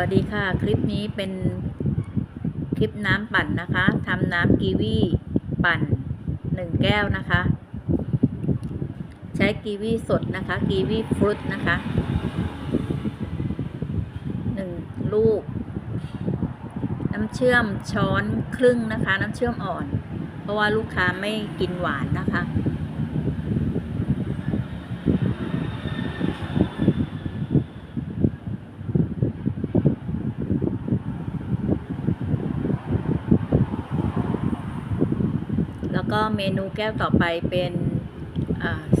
วัสดีค่ะ คลิปนี้เป็นคลิปน้ำปั่นนะคะทำน้ำกีวีปั่นหนึ่งแก้วนะคะ ใช้กีวีสดนะคะ กีวีฟรุตนะคะหนึ่งลูก น้ำเชื่อมช้อนครึ่งนะคะ น้ำเชื่อมอ่อน เพราะว่าลูกค้าไม่กินหวานนะคะ ก็เมนูแก้วต่อไปเป็น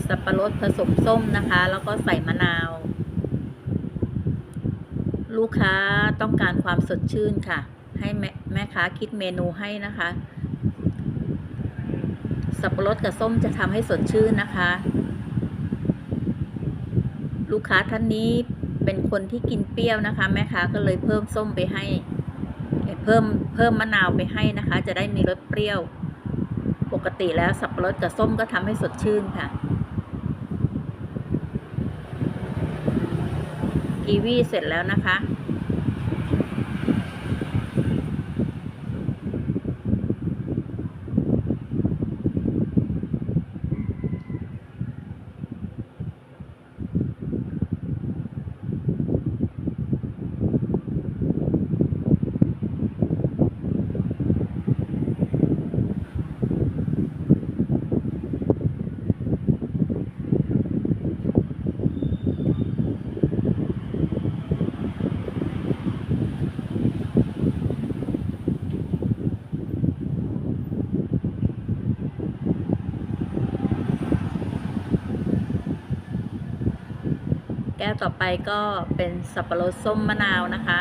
สับปะรดผสมส้มนะคะ แล้วก็ใส่มะนาว ลูกค้าต้องการความสดชื่นค่ะ ให้แม่แม่ค้าคิดเมนูให้นะคะ สับปะรดกับส้มจะทำให้สดชื่นนะคะ ลูกค้าท่านนี้เป็นคนที่กินเปรี้ยวนะคะ แม่ค้าก็เลยเพิ่มส้มไปให้ เพิ่มเพิ่มมะนาวไปให้นะคะ จะได้มีรสเปรี้ยว ปกติแล้วสับปะรดกับส้มก็ทำให้สดชื่นค่ะ กีวีเสร็จแล้วนะคะ แก้วต่อไปก็เป็นสับปะรดส้มมะนาวนะคะ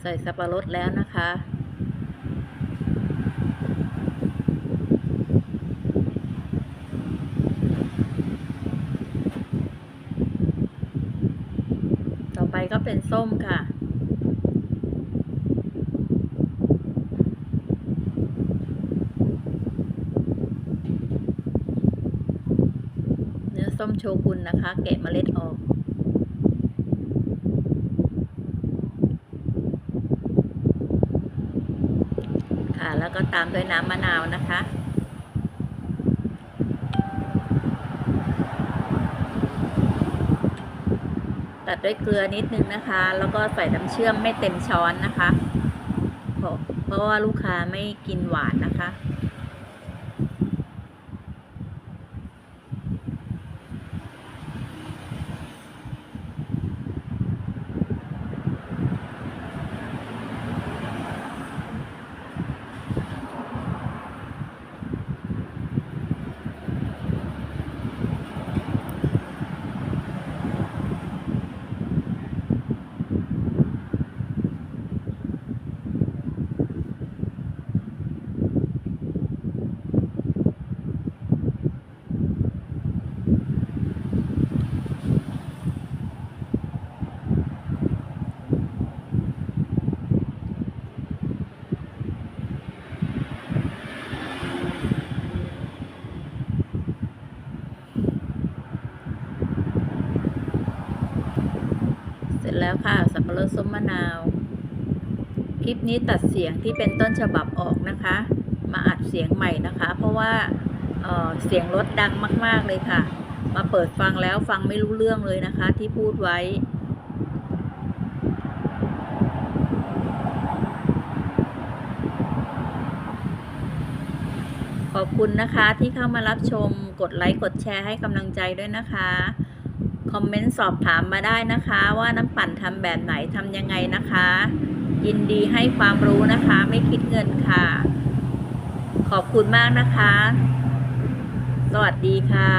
ใส่สับปะรดแล้วนะคะ ไปก็เป็นส้มค่ะ เนื้อส้มโชกุนนะคะ แกะเมล็ดออกค่ะแล้วก็ตามด้วยน้ำมะนาวนะคะ ตัดด้วยเกลือนิดนึงนะคะ แล้วก็ใส่น้ำเชื่อมไม่เต็มช้อนนะคะ เพราะเพราะว่าลูกค้าไม่กินหวานนะคะ เสร็จแล้วค่ะ สับปะรดส้มมะนาว คลิปนี้ตัดเสียงที่เป็นต้นฉบับออกนะคะ มาอัดเสียงใหม่นะคะ เพราะว่าเเสียงรถดังมาก ๆ เลยค่ะ มาเปิดฟังแล้วฟังไม่รู้เรื่องเลยนะคะ ที่พูดไว้ขอบคุณนะคะที่เข้ามารับชม กดไลค์ กดแชร์ให้กำลังใจด้วยนะคะ คอมเมนต์สอบถามมาได้นะคะ ว่าน้ำปั่นทำแบบไหนทำยังไงนะคะ ยินดีให้ความรู้นะคะ ไม่คิดเงินค่ะ ขอบคุณมากนะคะ สวัสดีค่ะ